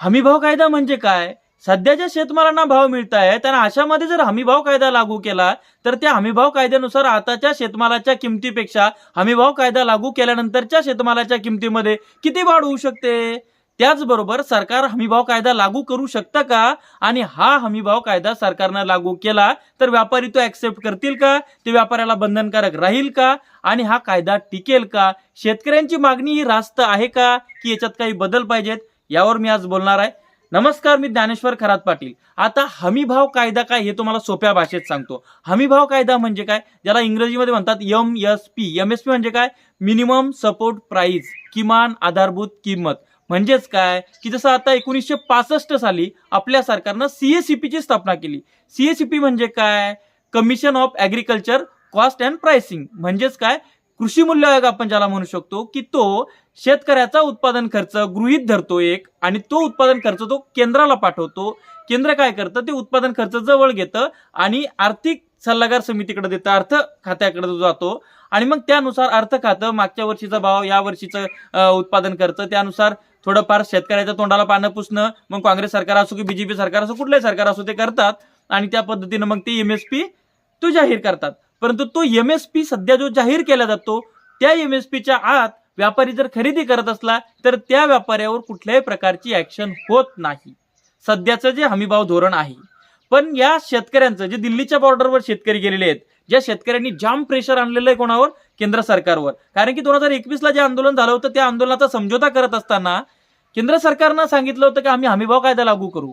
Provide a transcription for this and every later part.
हमीभाव कायदा म्हणजे काय? सध्याच्या शेतमालांना भाव मिळत आहे आणि अशामध्ये जर हमीभाव कायदा लागू केला तर त्या हमीभाव कायद्यानुसार आताच्या शेतमालाच्या किमतीपेक्षा हमीभाव कायदा लागू केल्यानंतरच्या शेतमालाच्या किमतीमध्ये किती वाढ होऊ शकते? त्याचबरोबर सरकार हमीभाव कायदा लागू करू शकतं का? आणि हा हमीभाव कायदा सरकारनं लागू केला तर व्यापारी तो ऍक्सेप्ट करतील का? ते व्यापाऱ्याला बंधनकारक राहील का? आणि हा कायदा टिकेल का? शेतकऱ्यांची मागणी ही रास्त आहे का? की याच्यात काही बदल पाहिजेत? यावर मी आज बोलणार आहे. नमस्कार मी ज्ञानेश्वर खरात पाटील. आता हमीभाव कायदा काय हे तुम्हाला सोप्या भाषेत सांगतो. हमीभाव कायदा म्हणजे काय? ज्याला इंग्रजीमध्ये म्हणतात M S P. M S P म्हणजे काय? मिनिमम सपोर्ट प्राईज किमान आधारभूत किंमत. म्हणजेच काय? की जसं आता एकोणीसशे पासष्ट साली आपल्या सरकारनं सीएसीपीची स्थापना केली. सीएसीपी म्हणजे काय? Commission of agriculture cost and pricing. म्हणजेच काय? कृषी मूल्य आयोग आपण ज्याला म्हणू शकतो की तो शेतकऱ्याचा उत्पादन खर्च गृहीत धरतो एक आणि तो उत्पादन खर्च तो केंद्राला पाठवतो. केंद्र काय करतं? ते उत्पादन खर्च जवळ घेतं आणि आर्थिक सल्लागार समितीकडे देतं अर्थ खात्याकडे तो जातो. आणि मग त्यानुसार अर्थ खातं मागच्या वर्षीचा भाव या वर्षीचं उत्पादन खर्च त्यानुसार थोडंफार शेतकऱ्याच्या तोंडाला पानं पुसणं मग काँग्रेस सरकार असो की बीजेपी सरकार असो कुठलंही सरकार असो ते करतात. आणि त्या पद्धतीनं मग ते एम एस पी तो जाहीर करतात. परंतु तो एम एस पी सध्या जो जाहीर केला जातो त्या एम एस पीच्या आत व्यापारी जर खरेदी करत असला तर त्या व्यापाऱ्यावर कुठल्याही प्रकारची ऍक्शन होत नाही. सध्याचं जे हमीभाव धोरण आहे पण या शेतकऱ्यांचं जे दिल्लीच्या बॉर्डरवर शेतकरी गेलेले आहेत ज्या शेतकऱ्यांनी जाम प्रेशर आणलेलं आहे कोणावर? केंद्र सरकारवर. कारण की दोन हजार एकवीसला जे आंदोलन झालं होतं त्या आंदोलनाचा समझोता करत असताना केंद्र सरकारनं सांगितलं होतं की आम्ही हमीभाव कायदा लागू करू.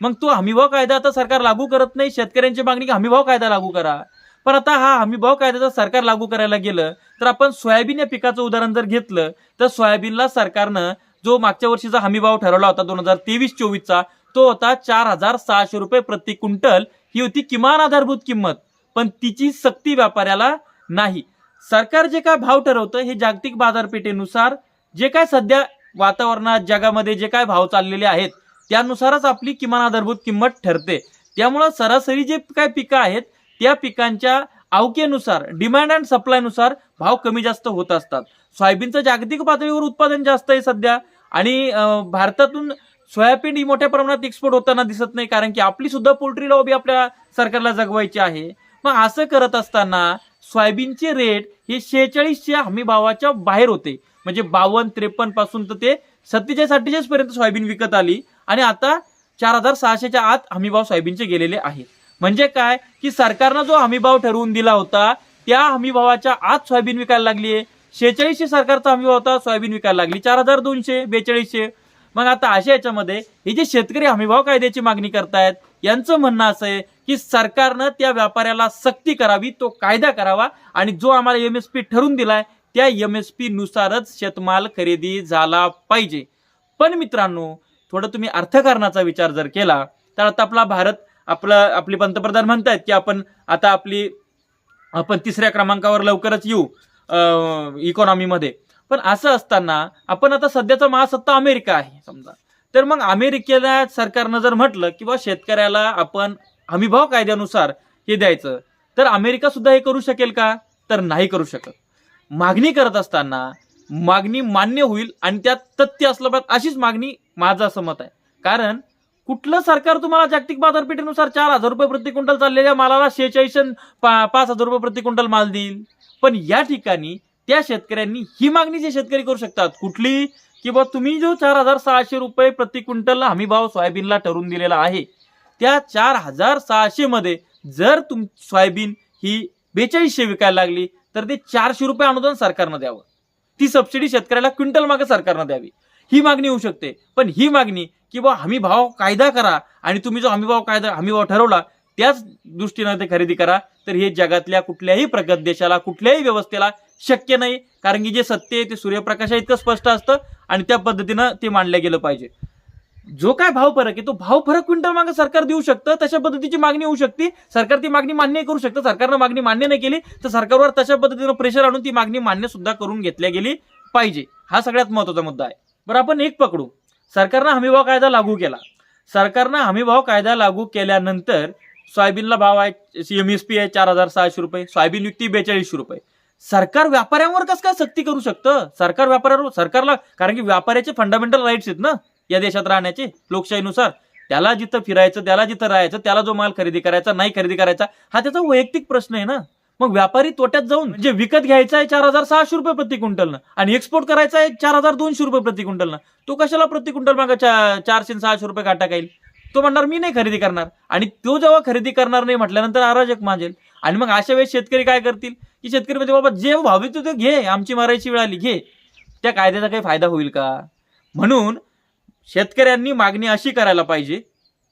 मग तो हमीभाव कायदा आता सरकार लागू करत नाही. शेतकऱ्यांची मागणी की हमीभाव कायदा लागू करा. पण आता हा हमीभाव कायदा जर सरकार लागू करायला गेलं तर आपण सोयाबीन या पिकाचं उदाहरण जर घेतलं तर सोयाबीनला सरकारनं जो मागच्या वर्षीचा हमीभाव ठरवला होता दोन हजार तेवीस चोवीसचा तो होता चार हजार सहाशे रुपये प्रति क्विंटल. ही होती किमान आधारभूत किंमत पण तिची सक्ती व्यापाऱ्याला नाही. सरकार जे काय भाव ठरवतं हे जागतिक बाजारपेठेनुसार जे काय सध्या वातावरणात जगामध्ये जे काय भाव चाललेले आहेत त्यानुसारच आपली किमान आधारभूत किंमत ठरते. त्यामुळं सरासरी जे काय पिकं आहेत त्या पिकांच्या अवकेनुसार डिमांड अँड सप्लायनुसार भाव कमी जास्त होत असतात. सोयाबीनचं जागतिक पातळीवर उत्पादन जास्त आहे सध्या आणि भारतातून सोयाबीन ही मोठ्या प्रमाणात एक्सपोर्ट होताना दिसत नाही कारण की आपली सुद्धा पोल्ट्री लॉबी आपल्या सरकारला जगवायची आहे. मग असं करत असताना सोयाबीनचे रेट हे शेहेचाळीसच्या हमी भावाच्या बाहेर होते. म्हणजे बावन्न त्रेपन्नपासून तर ते सत्तेचाळीस अठ्ठेचाळीस पर्यंत सोयाबीन विकत आली आणि आता चार हजार सहाशेच्या आत हमीभाव सोयाबीनचे गेलेले आहेत. म्हणजे काय? की सरकारनं जो हमीभाव ठरवून दिला होता त्या हमीभावाच्या आत सोयाबीन विकायला लागली आहे शेहेचाळीसशे सरकारचा हमीभाव होता सोयाबीन विकायला लागली. चार हजार दोनशे बेचाळीसशे. मग आता अशा याच्यामध्ये हे जे शेतकरी हमीभाव कायद्याची मागणी करतायत यांचं म्हणणं असं आहे की सरकारनं त्या व्यापाऱ्याला सक्ती करावी तो कायदा करावा आणि जो आम्हाला एम एस पी ठरून दिलाय त्या एम एस पी नुसारच शेतमाल खरेदी झाला पाहिजे. पण मित्रांनो थोडं तुम्ही अर्थकारणाचा विचार जर केला तर आता आपला भारत आपलं आपले पंतप्रधान म्हणतायत की आपण आता आपली आपण तिसऱ्या क्रमांकावर लवकरच येऊ इकॉनॉमीमध्ये पण असं असताना आपण आता सध्याचा महासत्ता अमेरिका आहे समजा. तर मग अमेरिकेला सरकारनं जर म्हटलं किंवा शेतकऱ्याला आपण हमीभाव कायद्यानुसार हे द्यायचं तर अमेरिका सुद्धा हे करू शकेल का? तर नाही करू शकत. मागणी करत असताना मागणी मान्य होईल आणि त्यात तथ्य असलं पाहिजे अशीच मागणी माझं असं मत आहे. कारण कुठलं सरकार तुम्हाला जागतिक बाजारपेठेनुसार चार हजार रुपये प्रति क्विंटल चाललेल्या मालाला शेहेचाळीस पा- पाच हजार रुपये प्रति क्विंटल माल देईल? पण या ठिकाणी त्या शेतकऱ्यांनी ही मागणी जे शेतकरी करू शकतात कुठली? की बा तुम्ही जो चार हजार सहाशे रुपये प्रति क्विंटलला हमी भाव सोयाबीनला ठरवून दिलेला आहे त्या चार हजार सहाशे मध्ये जर तुम सोयाबीन ही बेचाळीसशे विकायला लागली तर ते चारशे रुपये अनुदान सरकारनं द्यावं. ती सबसिडी शेतकऱ्याला क्विंटल मागे सरकारनं द्यावी. ही मागणी होऊ शकते. पण ही मागणी की बा हमी भाव कायदा करा आणि तुम्ही जो हमी भाव कायदा हमी भाव ठरवला त्याच दृष्टीनं ते खरेदी करा तर हे जगातल्या कुठल्याही प्रगत देशाला कुठल्याही व्यवस्थेला शक्य नाही. कारण की जे सत्य आहे ते सूर्यप्रकाशा इतकं स्पष्ट असतं आणि त्या पद्धतीनं ते मांडलं गेलं पाहिजे. जो काय भाव फरक आहे तो भाव फरक क्विंटल मागे सरकार देऊ शकतं तशा पद्धतीची मागणी होऊ शकते. सरकार ती मागणी मान्य करू शकतं सरकारनं मागणी मान्य नाही केली तर सरकारवर तशा पद्धतीनं प्रेशर आणून ती मागणी मान्य सुद्धा करून घेतल्या गेली पाहिजे. हा सगळ्यात महत्त्वाचा मुद्दा आहे. बरं आपण एक पकडू. सरकारनं हमीभाव कायदा लागू केला. सरकारनं हमीभाव कायदा लागू केल्यानंतर सोयाबीनला भाव आहे एम एस पी आहे चार हजार सहाशे रुपये सोयाबीन युक्ती बेचाळीसशे रुपये. सरकार व्यापाऱ्यांवर कसं काय सक्ती करू शकतं? सरकार व्यापाऱ्यावर सरकारला कारण की व्यापाऱ्याचे फंडामेंटल राईट्स आहेत ना या देशात राहण्याचे लोकशाहीनुसार. त्याला जिथं फिरायचं त्याला जिथं राहायचं त्याला जो माल खरेदी करायचा नाही खरेदी करायचा हा त्याचा वैयक्तिक प्रश्न आहे ना. मग व्यापारी तोट्यात जाऊन म्हणजे विकत घ्यायचा आहे चार हजार सहाशे रुपये प्रति क्विंटलनं आणि एक्सपोर्ट करायचा आहे चार हजार दोनशे रुपये प्रति क्विंटलनं. तो कशाला प्रति क्विंटल मागा चारशे सहाशे रुपये काटा येईल तो म्हणणार मी नाही खरेदी करणार. आणि तो जेव्हा खरेदी करणार नाही म्हटल्यानंतर अराजक माजेल. आणि मग अशा वेळेस शेतकरी काय करतील? की शेतकरी म्हणजे बाबा जे भावित ते घे आमची मारायची वेळ आली घे. त्या कायद्याचा काही फायदा होईल का? म्हणून शेतकऱ्यांनी मागणी अशी करायला पाहिजे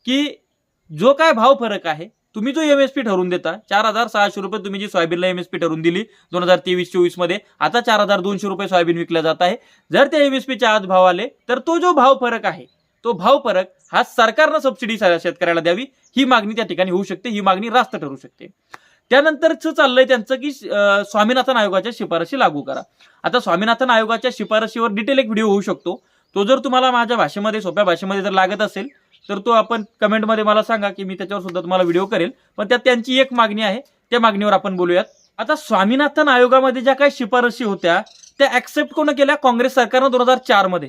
की जो काय भाव फरक आहे तुम्ही जो एम एस पी ठरवून देता चार हजार सहाशे रुपये तुम्ही जी सोयाबीनला एम एस पी ठरवून दिली दोन हजार तेवीस चोवीसमध्ये आता चार हजार दोनशे रुपये सोयाबीन विकल्या जात आहे. जर त्या एम एस पीच्या आज भाव आले तर तो जो भाव फरक आहे तो भाव फरक हा सरकारनं सबसिडी शेतकऱ्याला द्यावी ही मागणी त्या ठिकाणी होऊ शकते ही मागणी रास्त ठरू शकते. त्यानंतरच चाललंय त्यांचं की स्वामीनाथन आयोगाच्या शिफारशी लागू करा. आता स्वामीनाथन आयोगाच्या शिफारशीवर डिटेल एक व्हिडिओ होऊ शकतो. तो जर तुम्हाला माझ्या भाषेमध्ये सोप्या भाषेमध्ये जर लागत असेल तर तो आपण कमेंटमध्ये मला सांगा की मी त्याच्यावर सुद्धा तुम्हाला व्हिडिओ करेल. पण त्यात त्यांची एक मागणी आहे. त्या मागणीवर आपण बोलूयात. आता स्वामीनाथन आयोगामध्ये ज्या काही शिफारशी होत्या त्या ऍक्सेप्ट कोण केल्या? काँग्रेस सरकारनं दोन हजार चारमध्ये.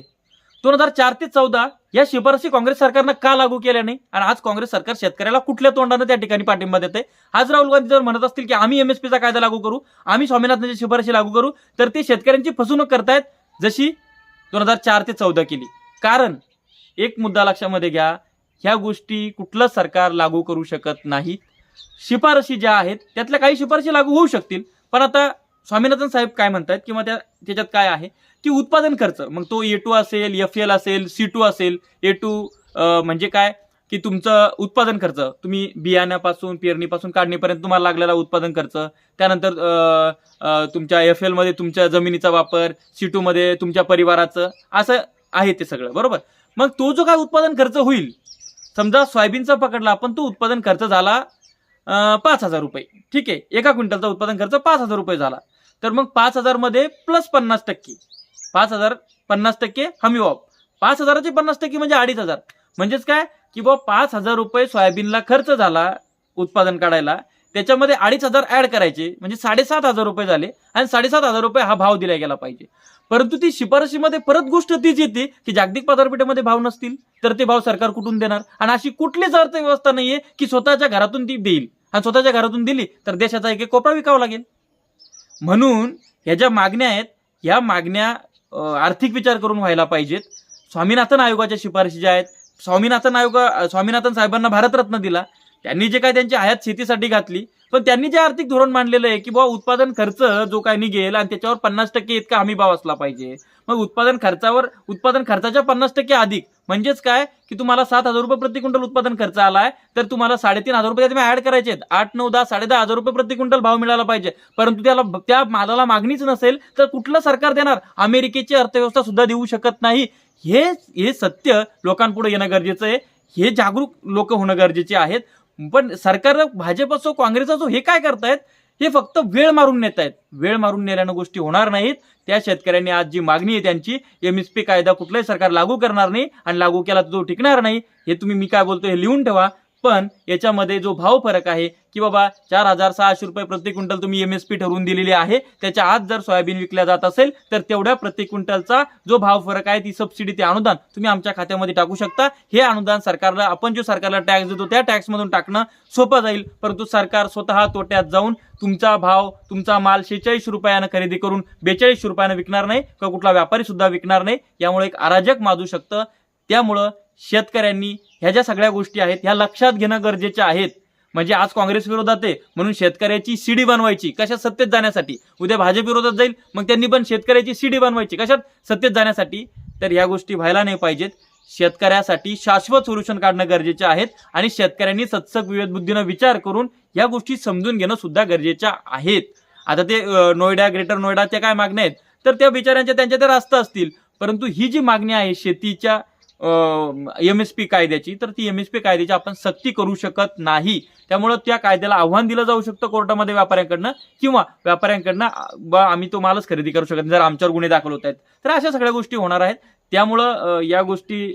दोन हजार चार ते चौदा या शिफारशी काँग्रेस सरकारनं का लागू केल्या नाही? आणि आज काँग्रेस सरकार शेतकऱ्याला कुठल्या तोंडानं त्या ठिकाणी पाठिंबा देते आज राहुल गांधी जर म्हणत असतील की आम्ही एमएसपीचा कायदा लागू करू आम्ही स्वामीनाथनची शिफारशी लागू करू तर ते शेतकऱ्यांची फसवणूक करतायत जशी दोन हजार चार ते चौदा केली. कारण एक मुद्दा लक्षामध्ये घ्या. ह्या गोष्टी कुठलं सरकार लागू करू शकत नाही शिफारशी ज्या आहेत त्यातल्या काही शिफारशी लागू होऊ शकतील. पण आता स्वामीनाथन साहेब काय म्हणतात किंवा त्या त्याच्यात काय आहे? की उत्पादन खर्च. मग तो ए टू असेल एफ एल असेल सी टू असेल ए टू म्हणजे काय? की तुमचं उत्पादन खर्च. तुम्ही बियाण्यापासून पेरणीपासून काढणीपर्यंत तुम्हाला लागलेला उत्पादन खर्च. त्यानंतर तुमच्या एफ एलमध्ये तुमच्या जमिनीचा वापर सी टूमध्ये तुमच्या परिवाराचं. असं आहे ते सगळं. बरोबर? मग तो जो काय उत्पादन खर्च होईल समजा सोयाबीनचा पकडला आपण तो उत्पादन खर्च झाला पाच हजार रुपये. ठीक आहे एका क्विंटलचा उत्पादन खर्च पाच हजार रुपये झाला. तर मग पाच हजारमध्ये प्लस पन्नास टक्के. पाच हजार पन्नास टक्के हमी भाव पाच हजाराचे पन्नास टक्के म्हणजे अडीच हजार. म्हणजेच काय? की बाबा पाच हजार रुपये सोयाबीनला खर्च झाला उत्पादन काढायला. त्याच्यामध्ये अडीच हजार ऍड करायचे. म्हणजे साडेसात हजार रुपये झाले आणि साडेसात हजार रुपये हा भाव दिला गेला पाहिजे. परंतु ती शिफारशीमध्ये परत गोष्ट तीच येते की जागतिक बाजारपेठेमध्ये भाव नसतील तर ते भाव सरकार कुठून देणार? आणि अशी कुठलीच अर्थव्यवस्था नाहीये की स्वतःच्या घरातून ती देईल. आणि स्वतःच्या घरातून दिली तर देशाचा एक एक कोपरा विकावा लागेल. म्हणून ह्या ज्या मागण्या आहेत ह्या मागण्या आर्थिक विचार करून व्हायला पाहिजेत. स्वामीनाथन आयोगाच्या शिफारशी ज्या आहेत स्वामीनाथन आयोग स्वामीनाथन साहेबांना भारतरत्न दिला. त्यांनी जे काय त्यांची आयात शेतीसाठी घातली पण त्यांनी जे आर्थिक धोरण मांडलेलं आहे की बाबा उत्पादन खर्च जो काय निघेल आणि त्याच्यावर पन्नास टक्के इतका हमी भाव असला पाहिजे. मग उत्पादन खर्चावर उत्पादन खर्चाच्या पन्नास टक्के अधिक. म्हणजेच काय? की तुम्हाला सात हजार रुपये प्रति क्विंटल उत्पादन खर्च आलाय तर तुम्हाला साडेतीन हजार रुपये तुम्ही ऍड करायचे आहेत. आठ नऊ दहा साडे दहा हजार रुपये प्रति क्विंटल भाव मिळाला पाहिजे. परंतु त्याला त्या मालाला मागणीच नसेल तर कुठलं सरकार देणार? अमेरिकेची अर्थव्यवस्था सुद्धा देऊ शकत नाही. हे हे सत्य लोकांपुढे येणं गरजेचं आहे. हे जागरूक लोक होणं गरजेचे आहेत. पण सरकार भाजप असो काँग्रेस असो हे काय करतायत? हे फक्त वेळ मारून नेत आहेत वेळ मारून नेल्यानं गोष्टी होणार नाहीत. त्या शेतकऱ्यांनी आज जी मागणी आहे त्यांची एम एस पी कायदा कुठलाही सरकार लागू करणार नाही आणि लागू केला तर तो टिकणार नाही. हे तुम्ही मी काय बोलतो हे लिहून ठेवा. पण याच्यामध्ये जो भाव फरक आहे की बाबा चार हजार सहाशे रुपये प्रति क्विंटल तुम्ही एम एस पी ठरवून दिलेली आहे त्याच्या आत जर सोयाबीन विकल्या जात असेल तर तेवढ्या प्रति क्विंटलचा जो भाव फरक आहे ती सबसिडी ते अनुदान तुम्ही आमच्या खात्यामध्ये टाकू शकता. हे अनुदान सरकारला आपण जो सरकारला टॅक्स देतो त्या टॅक्समधून टाकणं सोपं जाईल. परंतु सरकार स्वतः तोट्यात जाऊन तुमचा भाव तुमचा माल शेहेचाळीस रुपयानं खरेदी करून बेचाळीस रुपयानं विकणार नाही किंवा कुठला व्यापारी सुद्धा विकणार नाही यामुळे एक अराजक माजू शकतं. त्यामुळं शेतकऱ्यांनी ह्या ज्या सगळ्या गोष्टी आहेत ह्या लक्षात घेणं गरजेच्या आहेत. म्हणजे आज काँग्रेस विरोधात आहे म्हणून शेतकऱ्याची सीडी बनवायची. कशात? सत्तेत जाण्यासाठी. उद्या भाजप विरोधात जाईल मग त्यांनी पण शेतकऱ्याची सीडी बनवायची. कशात? सत्तेत जाण्यासाठी. तर ह्या गोष्टी व्हायला नाही पाहिजेत. शेतकऱ्यासाठी शाश्वत सोल्युशन काढणं गरजेचे आहेत आणि शेतकऱ्यांनी सत्सक विवेक बुद्धीनं विचार करून या गोष्टी समजून घेणं सुद्धा गरजेच्या आहेत. आता ते नोएडा ग्रेटर नोएडा त्या काय मागण्या आहेत? तर त्या बिचाऱ्यांच्या त्यांच्या त्या रास्त असतील. परंतु ही जी मागणी आहे शेतीच्या एम एस पी कायद्याची तर ती एम एस पी कायद्याची आपण सक्ती करू शकत नाही. त्यामुळं त्या कायद्याला आव्हान दिलं जाऊ शकतं कोर्टामध्ये व्यापाऱ्यांकडनं किंवा व्यापाऱ्यांकडनं आम्ही तो मालच खरेदी करू शकत नाही जर आमच्यावर गुन्हे दाखल होत आहेत. तर अशा सगळ्या गोष्टी होणार आहेत. त्यामुळं या गोष्टी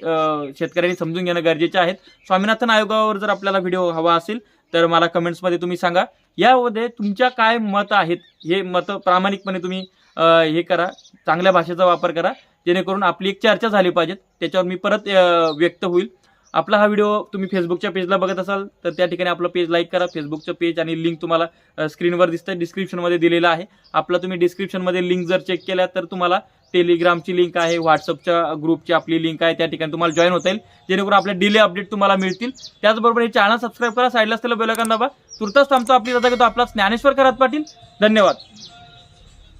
शेतकऱ्यांनी समजून घेणं गरजेचे आहेत स्वामीनाथन आयोगावर जर आपल्याला व्हिडिओ हवा असेल तर मला कमेंट्समध्ये तुम्ही सांगा. यामध्ये तुमच्या काय मत आहेत? हे मत प्रामाणिकपणे तुम्ही हे करा. चांगल्या भाषेचा वापर करा. जेणेकरून आपली एक चर्चा झाली पाहिजे त्याच्यावर मी परत व्यक्त होईल. आपला हा व्हिडिओ तुम्ही फेसबुकच्या पेजला बघत असाल तर त्या ठिकाणी आपलं पेज लाईक करा. फेसबुकचं पेज आणि लिंक तुम्हाला स्क्रीनवर दिसतं डिस्क्रिप्शनमध्ये दिलेलं आहे. आपला तुम्ही डिस्क्रिप्शनमध्ये लिंक जर चेक केल्या तर तुम्हाला टेलिग्रामची लिंक आहे व्हॉट्सअपच्या ग्रुपची आपली लिंक आहे त्या ठिकाणी तुम्हाला जॉईन होता येईल. जेणेकरून आपले डिले अपडेट तुम्हाला मिळतील. त्याचबरोबर हे चॅनल सबस्क्राईब करा साईडला असलेलं बेलकन दाबा. तुर्तास थांबतो आपली रजा घेतो आपला ज्ञानेश्वर करत पाटील. धन्यवाद.